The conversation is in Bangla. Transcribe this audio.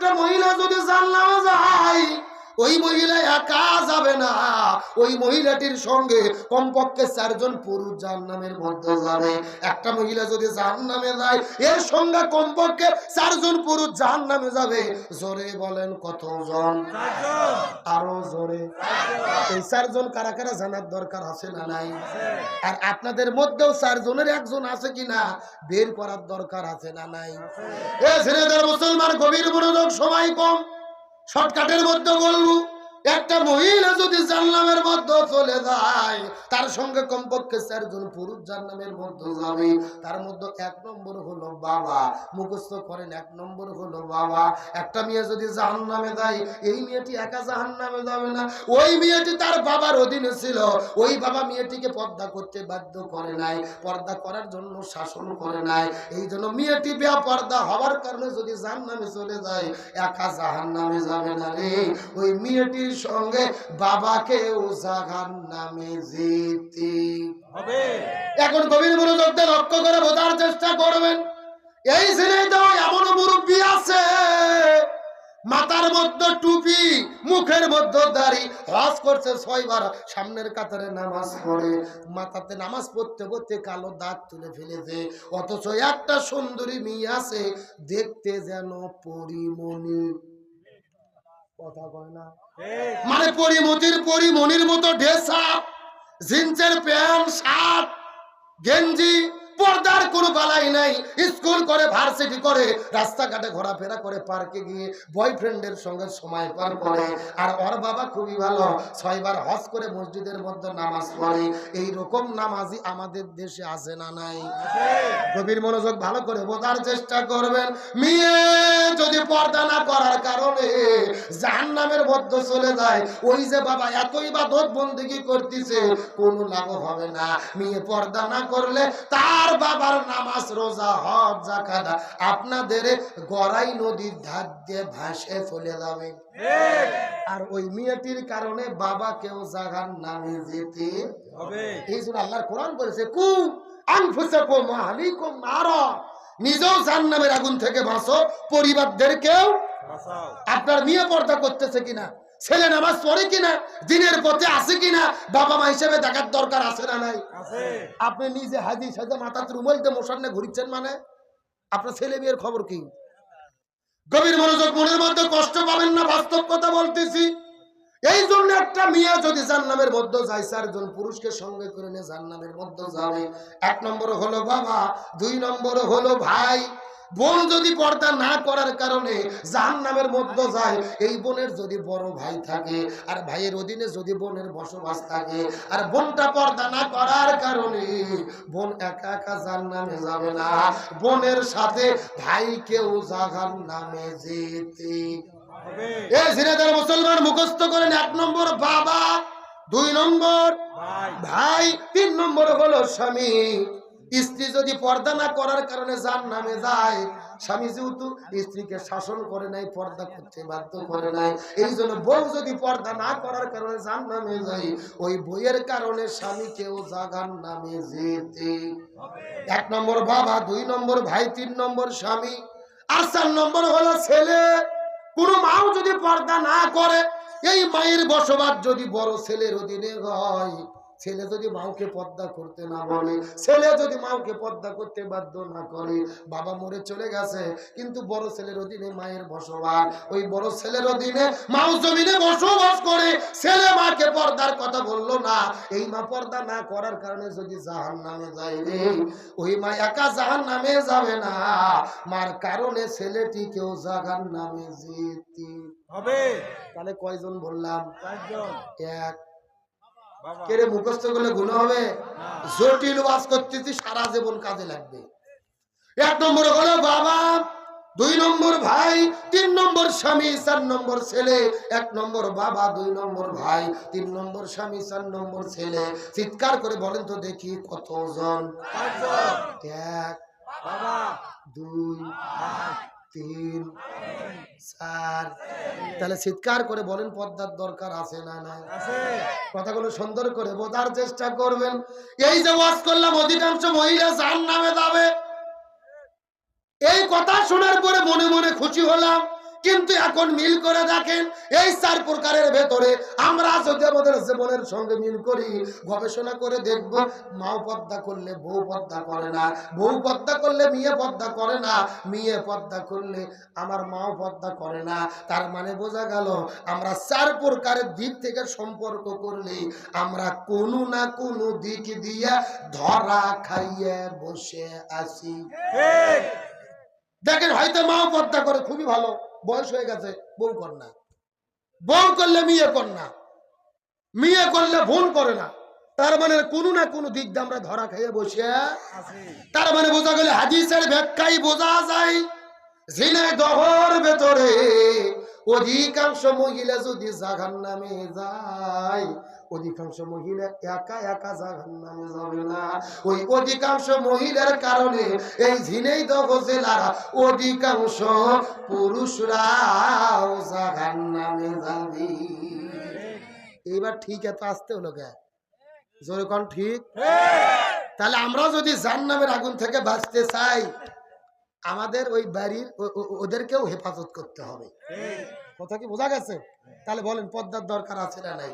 একটা মহিলা যদি জান্নামে যায় ওই মহিলা একা যাবে না। ওই মহিলাটির সঙ্গে কমপক্ষে চারজন পুরুষ জাহান্নামের মধ্যে যাবে। একটা মহিলা যদি জাহান্নামে যায় এর সঙ্গে কমপক্ষে চারজন পুরুষ জাহান্নামে যাবে। জোরে বলেন কতজন? আরও জোরে। এই চারজন কারা কারা জানার দরকার আছে না নাই? আর আপনাদের মধ্যেও চারজনের একজন আছে কিনা বের করার দরকার আছে না নাই? এ ছেলেদের মুসলমান গভীর মনোযোগ সময় কম। শর্টকাটের মধ্যে বলব একটা মহিলা যদি জান্নামের মধ্যে চলে যায়। তার সঙ্গে কমপক্ষে চারজন পুরুষ জান্নামের মধ্যে যাবে। তার মধ্যে এক নম্বর হলো বাবা। মুখস্থ করেন, এক নম্বর হলো বাবা। একটা মেয়ে যদি জাহান নামে যায়, এই মেয়েটি একা জাহান নামে যাবে না। ওই মেয়েটি তার বাবার অধীনে ছিল। ওই বাবা মেয়েটিকে পর্দা করতে বাধ্য করে নাই। পর্দা করার জন্য শাসন করে নাই। এই জন্য মেয়েটি বেয়া পর্দা হওয়ার কারণে যদি জাহান নামে চলে যায়, একা জাহান নামে যাবে না রে। ওই মেয়েটির সঙ্গে বাবাকেও জাহান নামে যেতে হবে। এখন গভীর লক্ষ্য করে বোঝার চেষ্টা করবেন। এই ছেলেটাও এমন মুরব্বী আছে মাথার মধ্যে টুপি মুখের মধ্যে দাড়ি হজ করছে ছয়বার সামনের কাতারে নামাজ পড়ে মাথাতে নামাজ পড়তে পড়তে কালো দাগ তুলে ফেলেছে। অথচ একটা সুন্দরী মেয়ে আছে দেখতে যেন পরিমণি। মানে পরিমতির পরিমনির মতো ড্রেস আপ জিন্সের প্যান্ট শার্ট গেঞ্জি পর্দার কোনো বালাই নাই। স্কুল করে, ভার্সিটি করে, রাস্তাঘাটে ঘোরাফেরা করে, পার্কে গিয়ে বয়ফ্রেন্ডের সঙ্গে সময় পার করে। আর ওর বাবা খুবই ভালো। ছয়বার হজ করে মসজিদের মধ্যে নামাজ পড়ে। এই রকম নামাজি আমাদের দেশে আছে না নাই? গভীর মনোযোগ ভালো করে বোঝার চেষ্টা করবেন। মেয়ে যদি পর্দা না করার কারণে জাহান নামের মধ্যে চলে যায়, ওই যে বাবা এতই বা দোধ বন্দিগি করতেছে, কোনো লাভ হবে না। মেয়ে পর্দা না করলে তার বাবার নামাজ রোজা হজ জাকাত আপনাদের গড়াই নদীর ধার দিয়ে ভাসে চলে যাবে। আর ওই মেয়েটির কারণে বাবাকেও জাগান নামে যেতে হবে। এই জন্য আল্লাহর কোরআন বলেছে কু আনফুসাকুম আহলিকুম নারা। নিজেও জাহান্নামের আগুন থেকে বাঁচো পরিবারদেরকেও আপনার মেয়ে পর্দা করতেছে কিনা? ছেলে নামাজ পড়ে কিনা দিনের পথে আছে কিনা বাবা মা হিসেবে দেখার দরকার আছে না নাই? আছে। আপনি নিজে হাজি সাজে মাথা রুমাল দিয়ে মশার নিয়ে ঘুরিচ্ছেন মানে? আপনার ছেলে মেয়ের খবর কি? গভীর মনোযোগ মনের মধ্যে কষ্ট পাবেন না বাস্তব কথা বলতেছি। এই জন্য একটা মেয়ে যদি জান্নামের মধ্যে যায় চারজন পুরুষকে সঙ্গে করে নিয়ে জান্নামের মধ্যে যাবে। এক নম্বর হলো বাবা দুই নম্বর হলো ভাই। বোন যদি পর্দা না করার কারণে জাহান্নামের মধ্যে যায় এই বোনের যদি বড় ভাই থাকে আর ভাইয়ের অধীনে যদি বোনের বসবাস থাকে আর বোনটা পর্দা না করার কারণে বোন একা একা জাহান্নামে যাবে না। বোনের সাথে ভাইকেও জাহান্নামে যেতে হবে। এ সিরাদার মুসলমান মুখস্থ করেন এক নম্বর বাবা দুই নম্বর ভাই। ভাই তিন নম্বর হলো স্বামী। স্ত্রী যদি পর্দা না করার কারণে যার নামে যায়, স্বামী যেহেতু স্ত্রীকে শাসন করে নাই, পর্দা করতে বাধ্য করে নাই, এই জন্য বউ যদি পর্দা না করার কারণে যার নামে যায়, ওই বইয়ের কারণে স্বামীকেও জাগার নামে যেতে। এক নম্বর বাবা, দুই নম্বর ভাই, তিন নম্বর স্বামী, আর চার নম্বর হলো ছেলে। কোনো মাও যদি পর্দা না করে, এই মায়ের বসবাস যদি বড় ছেলের অধীনে হয় ছেলে যদি মাওকে পর্দা করতে না বলে ছেলে যদি মাওকে পর্দা করতে বাধ্য না করে বাবা মরে চলে গেছে কিন্তু বড় ছেলের অধীনে মায়ের বসবাস। ওই বড় ছেলের অধীনে মাও জমিনে বসবাস করে ছেলে মাকে পর্দার কথা বলল না। এই মা পর্দা না করার কারণে যদি জাহান নামে যায় রে ওই মা একা জাহান নামে যাবে না। মার কারণে ছেলেটিকেও জাহান নামে যেতে হবে। তাহলে কয়জন বললাম? এক কেড়ে মুখস্থ করলে গুণ হবে? জটিল ওয়াজ করতেছি সারা জীবন কাজে লাগবে। এক নম্বর হলো বাবা দুই নম্বর ভাই তিন নম্বর স্বামী চার নম্বর ছেলে। এক নম্বর বাবা দুই নম্বর ভাই তিন নম্বর স্বামী চার নম্বর ছেলে। চিৎকার করে বলেন তো দেখি কতজন? এক বাবা। দুই ভাই তিন চার। তাহলে চিৎকার করে বলেন পদ্মার দরকার আছে না না কথাগুলো সুন্দর করে বোঝার চেষ্টা করবেন। এই যে ওয়াজ করলাম অধিকাংশ মহিলা যার নামে যাবে। এই কথা শোনার পরে মনে মনে খুশি হলাম। কিন্তু এখন মিল করে দেখেন এই চার প্রকারের ভেতরে আমরা যদি আমাদের জীবনের সঙ্গে মিল করি। গবেষণা করে দেখব মাও পদ্মা করলে বউ পদ্মা করে না বউ পদ্মা করলে মেয়ে পদ্মা করে না মেয়ে পদ্মা করলে আমার মাও পদ্মা করে না। তার মানে বোঝা গেল আমরা চার প্রকারের দিক থেকে সম্পর্ক করলে আমরা কোনো না কোনো দিক দিয়ে ধরা খাইয়ে বসে আছি। দেখেন হয়তো মাও পদ্মা করে খুবই ভালো। বয়স হয়ে গেছে, বউ না। বউ করলে মেয়ে না। মেয়ে করলে ভুল করে না। তার মানে কোনো না কোনো দিক দিয়ে আমরা ধরা খেয়ে বসে তার মানে বোঝা গেলে হাদিসের ব্যাখ্যাই বোঝা যায় অধিকাংশ মহিলা যদি জাগান নামে যায় অধিকাংশ মহিলা একা একা জাগান নামে যাবে না। ওই অধিকাংশ মহিলার কারণে এই ঝিনেই দহ জেলার অধিকাংশ পুরুষরাও জাগান নামে যাবে। এবার ঠিক এত আসতে হলো কে? জোরে কোন ঠিক? তাহলে আমরা যদি জাহান্নামের আগুন থেকে বাঁচতে চাই আমাদের ওই বাড়ির ওদেরকেও হেফাজত করতে হবে। কথা কি বোঝা গেছে? তাহলে বলেন পদ্মার দরকার আছে না নাই?